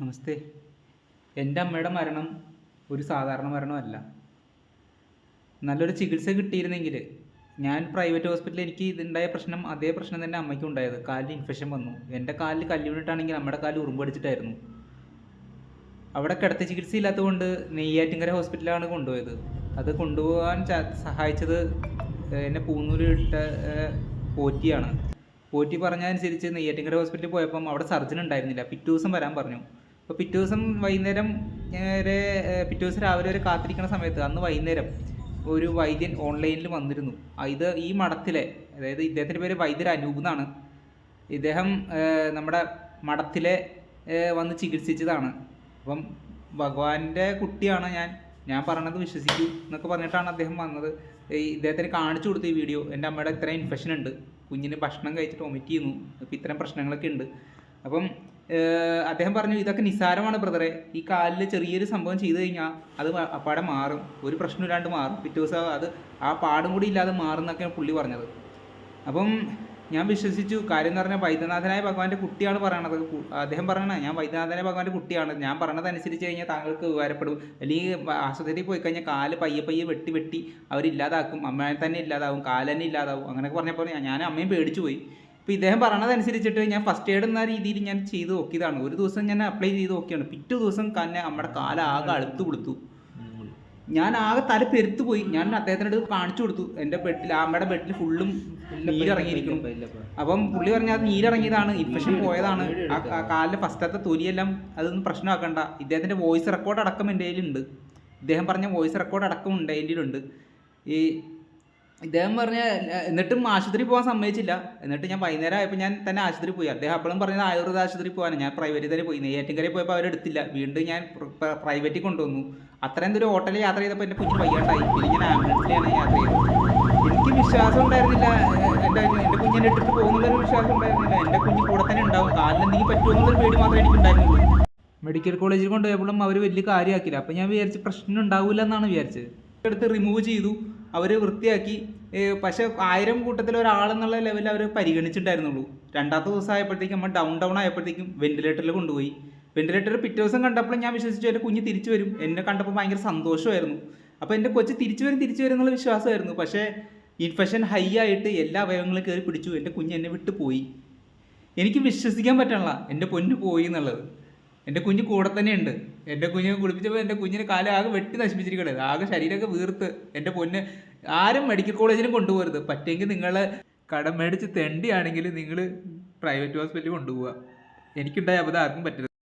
നമസ്തേ. എന്റെ അമ്മയുടെ മരണം ഒരു സാധാരണ മരണമല്ല. നല്ലൊരു ചികിത്സ കിട്ടിയിരുന്നെങ്കിൽ ഞാൻ പ്രൈവറ്റ് ഹോസ്പിറ്റലിൽ എനിക്ക് ഇതുണ്ടായ പ്രശ്നം അതേ പ്രശ്നം തന്നെ അമ്മയ്ക്കും ഉണ്ടായത്. കാലിൽ ഇൻഫെക്ഷൻ വന്നു. എന്റെ കാലിൽ കല്ലുവിട്ടാണെങ്കിൽ അമ്മയുടെ കാലിൽ ഉറുമ്പടിച്ചിട്ടായിരുന്നു അവിടെ കിടത്തി ചികിത്സ ഇല്ലാത്തതുകൊണ്ട് നെയ്യാറ്റിങ്കര ഹോസ്പിറ്റലാണ് കൊണ്ടുപോയത്. അത് കൊണ്ടുപോകാൻ സഹായിച്ചത് എന്നെ പൂന്നൂരിട്ട പോറ്റിയാണ്. പോറ്റി പറഞ്ഞതനുസരിച്ച് നെയ്യാറ്റിങ്കര ഹോസ്പിറ്റലിൽ പോയപ്പം അവിടെ സർജൻ ഉണ്ടായിരുന്നില്ല. പിറ്റേ ദിവസം വരാൻ പറഞ്ഞു. അപ്പോൾ പിറ്റേ ദിവസം വൈകുന്നേരം വരെ പിറ്റേ ദിവസം രാവിലെ വരെ കാത്തിരിക്കുന്ന സമയത്ത് അന്ന് വൈകുന്നേരം ഒരു വൈദ്യൻ ഓൺലൈനിൽ വന്നിരുന്നു. ഇത് ഈ മഠത്തിലെ അതായത് ഇദ്ദേഹത്തിന്റെ പേര് വൈദ്യർ അനൂപ് എന്നാണ്. ഇദ്ദേഹം നമ്മുടെ മഠത്തിലെ വന്ന് ചികിത്സിച്ചതാണ്. അപ്പം ഭഗവാന്റെ കുട്ടിയാണ് ഞാൻ. ഞാൻ പറഞ്ഞത് വിശ്വസിക്കൂ എന്നൊക്കെ പറഞ്ഞിട്ടാണ് അദ്ദേഹം വന്നത്. ഈ ഇദ്ദേഹത്തിന് കാണിച്ചു കൊടുത്ത ഈ വീഡിയോ. എന്റെ അമ്മയുടെ ഇത്രയും ഇൻഫെക്ഷൻ ഉണ്ട്. കുഞ്ഞിന് ഭക്ഷണം കഴിച്ചിട്ട് വൊമിറ്റ് ചെയ്യുന്നു. ഇപ്പം ഇത്തരം പ്രശ്നങ്ങളൊക്കെ ഉണ്ട്. അപ്പം അദ്ദേഹം പറഞ്ഞു ഇതൊക്കെ നിസ്സാരമാണ് ബ്രദറെ ഈ കാലിൽ ചെറിയൊരു സംഭവം ചെയ്തു കഴിഞ്ഞാൽ അത് അപ്പാടെ മാറും. ഒരു പ്രശ്നമില്ലാണ്ട് മാറും. പിറ്റേ ദിവസം അത് ആ പാടും കൂടി ഇല്ലാതെ മാറും എന്നൊക്കെയാണ് പുള്ളി പറഞ്ഞത്. അപ്പം ഞാൻ വിശ്വസിച്ചു. കാര്യം എന്ന് പറഞ്ഞാൽ വൈദ്യനാഥനായ ഭഗവാന്റെ കുട്ടിയാണ് പറയണത്. അദ്ദേഹം പറയണ ഞാൻ വൈദ്യനാഥനായ ഭഗവാന്റെ കുട്ടിയാണ്. ഞാൻ പറഞ്ഞത് അനുസരിച്ച് കഴിഞ്ഞാൽ താങ്കൾക്ക് ഉപകാരപ്പെടും. അല്ലെങ്കിൽ ആശുപത്രിയിൽ പോയി കഴിഞ്ഞാൽ കാൽ പയ്യെ പയ്യെ വെട്ടി വെട്ടി അവരില്ലാതാക്കും. അമ്മയെ തന്നെ ഇല്ലാതാവും. കാൽ തന്നെ ഇല്ലാതാവും. അങ്ങനെയൊക്കെ പറഞ്ഞപ്പോൾ ഞാൻ അമ്മയും പേടിച്ചു പോയി. അപ്പോൾ ഇദ്ദേഹം പറഞ്ഞതനുസരിച്ചിട്ട് അനുസരിച്ചിട്ട് ഞാൻ ഫസ്റ്റ് എയ്ഡ് എന്ന രീതിയിൽ ഞാൻ ചെയ്ത് നോക്കിയതാണ്. ഒരു ദിവസം ഞാൻ അപ്ലൈ ചെയ്ത് നോക്കിയാണ് പിറ്റേ ദിവസം തന്നെ നമ്മുടെ കാല ആകെ അളുത്തു കൊടുത്തു. ഞാൻ ആകെ തല പെരുത്തു പോയി. ഞാൻ അദ്ദേഹത്തിനോട് കാണിച്ചു കൊടുത്തു. എന്റെ ബെഡിൽ അമ്മയുടെ ബെഡിൽ ഫുള്ളും നീരിറങ്ങിയിരിക്കുന്നു. അപ്പം പുള്ളി പറഞ്ഞ അത് നീരിറങ്ങിയതാണ്. ഇൻഫെക്ഷൻ പോയതാണ്. ആ കാലിലെ ഫസ്റ്റത്തെ തൊലിയെല്ലാം അതൊന്നും പ്രശ്നമാക്കണ്ട. ഇദ്ദേഹത്തിന്റെ വോയിസ് റെക്കോർഡ് അടക്കം എന്റെ കയ്യിലുണ്ട്. ഇദ്ദേഹം പറഞ്ഞ വോയിസ് റെക്കോർഡ് അടക്കം ഉണ്ട് എന്റെ കയ്യിലുണ്ട്. ഈ ഇദ്ദേഹം പറഞ്ഞ എന്നിട്ടും ആശുപത്രി പോകാൻ സമ്മതിച്ചില്ല. എന്നിട്ട് ഞാൻ വൈകുന്നേരം ആയപ്പോൾ ഞാൻ തന്നെ ആശുപത്രി പോയി. അദ്ദേഹം അപ്പോഴും പറഞ്ഞത് ആയുർവേദ ആശുപത്രി പോകാനാണ് ഞാൻ പ്രൈവറ്റിൽ തന്നെ പോയി. നെയ്യാറ്റിൻകരയിൽ പോയപ്പോൾ അവരെടുത്തില്ല വീണ്ടും ഞാൻ പ്രൈവറ്റിൽ കൊണ്ടുവന്നു. അത്രയും ദൂരം ഹോട്ടലിൽ യാത്ര ചെയ്തപ്പോൾ എന്റെ കുഞ്ഞ് വയ്യാണ്ടായി. പിന്നെ ഞാൻ ആംബുലൻസിലാണ് യാത്ര ചെയ്തത്. എനിക്ക് വിശ്വാസം ഉണ്ടായിരുന്നില്ല. എന്റെ എന്റെ കുഞ്ഞിനെ ഇട്ടിട്ട് പോകുന്നുള്ളൊരു വിശ്വാസം ഉണ്ടായിരുന്നില്ല. എന്റെ കുഞ്ഞ് കൂടെ തന്നെ ഉണ്ടാവും. കാലിൽ എന്തെങ്കിലും പറ്റുമോ എന്നുള്ളൊരു പേടി മാത്രമേ എനിക്ക് ഉണ്ടായിരുന്നുള്ളൂ. മെഡിക്കൽ കോളേജിൽ കൊണ്ടുപോയപ്പോഴും അവർ വലിയ കാര്യമാക്കില്ല അപ്പോൾ ഞാൻ വിചാരിച്ച് പ്രശ്നം ഉണ്ടാവില്ല എന്നാണ് വിചാരിച്ചത്. എടുത്ത് റിമൂവ് ചെയ്തു. അവർ വൃത്തിയാക്കി പക്ഷെ ആയിരം കൂട്ടത്തിൽ ഒരാളെന്നുള്ള ലെവലിൽ അവർ പരിഗണിച്ചിട്ടുണ്ടായിരുന്നുള്ളൂ. രണ്ടാമത്തെ ദിവസം ആയപ്പോഴത്തേക്കും നമ്മൾ ഡൗൺ ഡൗൺ ആയപ്പോഴത്തേക്കും വെന്റിലേറ്ററിൽ കൊണ്ടുപോയി. വെന്റിലേറ്ററിൽ പിറ്റേ ദിവസം കണ്ടപ്പോൾ ഞാൻ വിശ്വസിച്ചു എന്റെ കുഞ്ഞ് തിരിച്ചു വരും. എന്നെ കണ്ടപ്പോൾ ഭയങ്കര സന്തോഷമായിരുന്നു. അപ്പോൾ എന്റെ കൊച്ച് തിരിച്ചു വരും തിരിച്ചു വരും എന്നുള്ള വിശ്വാസമായിരുന്നു. പക്ഷേ ഇൻഫെക്ഷൻ ഹൈ ആയിട്ട് എല്ലാ അവയവങ്ങളും കയറി പിടിച്ചു. എന്റെ കുഞ്ഞ് എന്നെ വിട്ടു പോയി. എനിക്ക് വിശ്വസിക്കാൻ പറ്റണില്ല എന്റെ പൊന്ന് പോയി എന്നുള്ളത്. എന്റെ കുഞ്ഞ് കൂടെ തന്നെയുണ്ട് എന്റെ കുഞ്ഞിനെ കുളിപ്പിച്ചപ്പോൾ എന്റെ കുഞ്ഞിനെ കാലം ആകെ വെട്ടി നശിപ്പിച്ചിരിക്കണത് ആകെ ശരീരമൊക്കെ വീർത്ത്. എന്റെ പൊന്ന് ആരും മെഡിക്കൽ കോളേജിലും കൊണ്ടുപോകരുത്. പറ്റുമെങ്കിൽ നിങ്ങൾ കടം മേടിച്ച് തെണ്ടിയാണെങ്കിൽ നിങ്ങൾ പ്രൈവറ്റ് ഹോസ്പിറ്റലിൽ കൊണ്ടുപോവുക. എനിക്കുണ്ടായ അബദ്ധം ആർക്കും പറ്റരുത്